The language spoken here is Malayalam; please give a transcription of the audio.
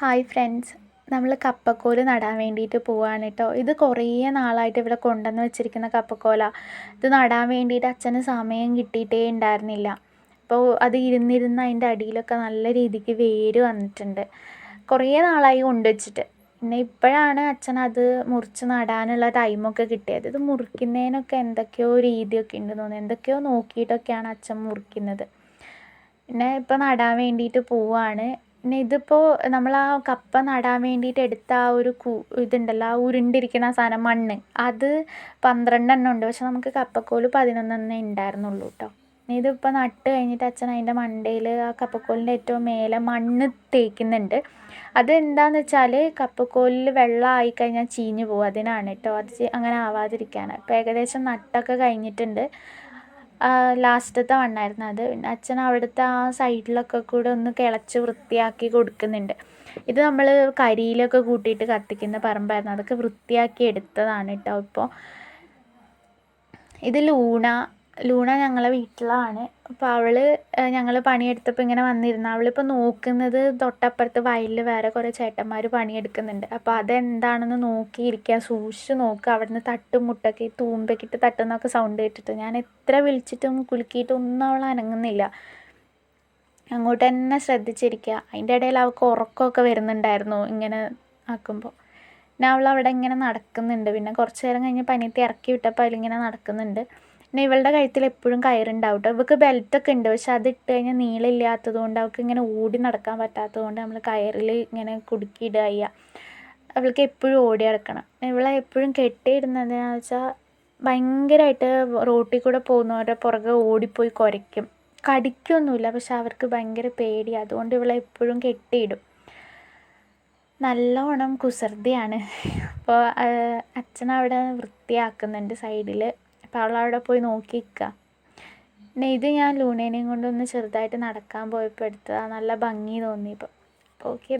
Hi friends. നമ്മൾ കപ്പക്കോൽ നടാൻ വേണ്ടിയിട്ട് പോവാണ് കേട്ടോ ഇത് കുറേ നാളായിട്ട് ഇവിടെ കൊണ്ടുവന്ന് വെച്ചിരിക്കുന്ന കപ്പക്കോല. ഇത് നടാൻ വേണ്ടിയിട്ട് അച്ഛന് സമയം കിട്ടിയിട്ടേ ഉണ്ടായിരുന്നില്ല. അപ്പോൾ അത് ഇരുന്നിരുന്ന് അതിന്റെ അടിയിലൊക്കെ നല്ല രീതിക്ക് വേര് വന്നിട്ടുണ്ട്. കുറേ നാളായി കൊണ്ടുവച്ചിട്ട് പിന്നെ ഇപ്പോഴാണ് അച്ഛൻ അത് മുറിച്ച് നടാനുള്ള ടൈമൊക്കെ കിട്ടിയത്. ഇത് മുറിക്കുന്നതിനൊക്കെ എന്തൊക്കെയോ രീതിയൊക്കെ ഉണ്ട് തോന്നുന്നു. എന്തൊക്കെയോ നോക്കിയിട്ടൊക്കെയാണ് അച്ഛൻ മുറിക്കുന്നത്. പിന്നെ ഇപ്പോൾ നടാൻ വേണ്ടിയിട്ട് പോവാണ്. പിന്നെ ഇതിപ്പോൾ നമ്മൾ ആ കപ്പ നടാൻ വേണ്ടിയിട്ട് എടുത്ത ആ ഒരു കു ഇതുണ്ടല്ലോ ആ ഉരുണ്ടിരിക്കുന്ന സാധനം മണ്ണ്. അത് പന്ത്രണ്ടെണ്ണം ഉണ്ട്. പക്ഷെ നമുക്ക് കപ്പക്കോൽ പതിനൊന്നെണ്ണേ ഉണ്ടായിരുന്നുള്ളൂ കേട്ടോ ഇതിപ്പോൾ നട്ട് കഴിഞ്ഞിട്ട് അച്ഛൻ അതിന്റെ മണ്ടയിൽ ആ കപ്പക്കോലിന്റെ ഏറ്റവും മേലെ മണ്ണ് തേക്കുന്നുണ്ട്. അത് എന്താന്ന് വെച്ചാൽ കപ്പക്കോലിൽ വെള്ളം ആയി കഴിഞ്ഞാൽ ചീഞ്ഞു പോകും അതിനാണ് കേട്ടോ അത് അങ്ങനെ ആവാതിരിക്കാനാണ് അപ്പോൾ ഏകദേശം നട്ടൊക്കെ കഴിഞ്ഞിട്ടുണ്ട്. ലാസ്റ്റത്തെ മണ്ണായിരുന്നു അത്. പിന്നെ അച്ഛൻ അവിടുത്തെ ആ സൈഡിലൊക്കെ കൂടെ ഒന്ന് കിളച്ച് വൃത്തിയാക്കി കൊടുക്കുന്നുണ്ട്. ഇത് നമ്മൾ കരിയിലൊക്കെ കൂട്ടിയിട്ട് കത്തിക്കുന്ന പറമ്പായിരുന്നു. അതൊക്കെ വൃത്തിയാക്കി എടുത്തതാണ് കേട്ടോ ഇപ്പോൾ ഇതിൽ ലൂണ ലൂണ ഞങ്ങളെ വീട്ടിലാണ്. അപ്പോൾ അവൾ ഞങ്ങൾ പണിയെടുത്തപ്പോൾ ഇങ്ങനെ വന്നിരുന്നു. അവളിപ്പോൾ നോക്കുന്നത് തൊട്ടപ്പുറത്ത് വയലിൽ വേറെ കുറേ ചേട്ടന്മാർ പണിയെടുക്കുന്നുണ്ട്. അപ്പോൾ അതെന്താണെന്ന് നോക്കിയിരിക്കുക സൂക്ഷിച്ച് നോക്കുക അവിടുന്ന് തട്ടും മുട്ടൊക്കെ ഈ തൂമ്പക്കിട്ട് തട്ടുന്നൊക്കെ സൗണ്ട് കേട്ടിട്ട്. ഞാൻ എത്ര വിളിച്ചിട്ടും കുലുക്കിയിട്ടും ഒന്നും അവൾ അനങ്ങുന്നില്ല. അങ്ങോട്ട് തന്നെ ശ്രദ്ധിച്ചിരിക്കുക അതിന്റെ ഇടയിൽ അവൾക്ക് ഉറക്കമൊക്കെ വരുന്നുണ്ടായിരുന്നു ഇങ്ങനെ ആക്കുമ്പോൾ പിന്നെ അവൾ അവിടെ ഇങ്ങനെ നടക്കുന്നുണ്ട്. പിന്നെ കുറച്ച് നേരം കഴിഞ്ഞ് പനിയത്തി ഇറക്കി വിട്ടപ്പോൾ അതിലിങ്ങനെ നടക്കുന്നുണ്ട്. പിന്നെ ഇവളുടെ കഴുത്തിൽ എപ്പോഴും കയറുണ്ടാവും കേട്ടോ ഇവൾക്ക് ബെൽറ്റൊക്കെ ഉണ്ട്. പക്ഷെ അത് ഇട്ട് കഴിഞ്ഞാൽ നീളമില്ലാത്തത് കൊണ്ട് അവൾക്ക് ഇങ്ങനെ ഓടി നടക്കാൻ പറ്റാത്തത് കൊണ്ട് നമ്മൾ കയറിൽ ഇങ്ങനെ കുടുക്കിയിടുക ചെയ്യുക അവൾക്ക് എപ്പോഴും ഓടി നടക്കണം. ഇവളെ എപ്പോഴും കെട്ടിയിടുന്നതെന്ന് വെച്ചാൽ ഭയങ്കരമായിട്ട് റോട്ടിൽ കൂടെ പോകുന്നവരുടെ പുറകെ ഓടിപ്പോയി കുരയ്ക്കും. കടിക്കൊന്നുമില്ല. പക്ഷെ അവർക്ക് ഭയങ്കര പേടി. അതുകൊണ്ട് ഇവളെ എപ്പോഴും കെട്ടിയിടും. നല്ലോണം കുസൃതിയാണ്. അപ്പോൾ അച്ഛൻ അവിടെ വൃത്തിയാക്കുന്നുണ്ട് സൈഡിൽ അപ്പോൾ അവിടെ പോയി നോക്കിക്കുക പിന്നെ ഇത് ഞാൻ ലൂണേനെയും കൊണ്ടൊന്ന് ചെറുതായിട്ട് നടക്കാൻ പോയപ്പോൾ എടുത്തതാണ് നല്ല ഭംഗി തോന്നിയപ്പോൾ ഓക്കെ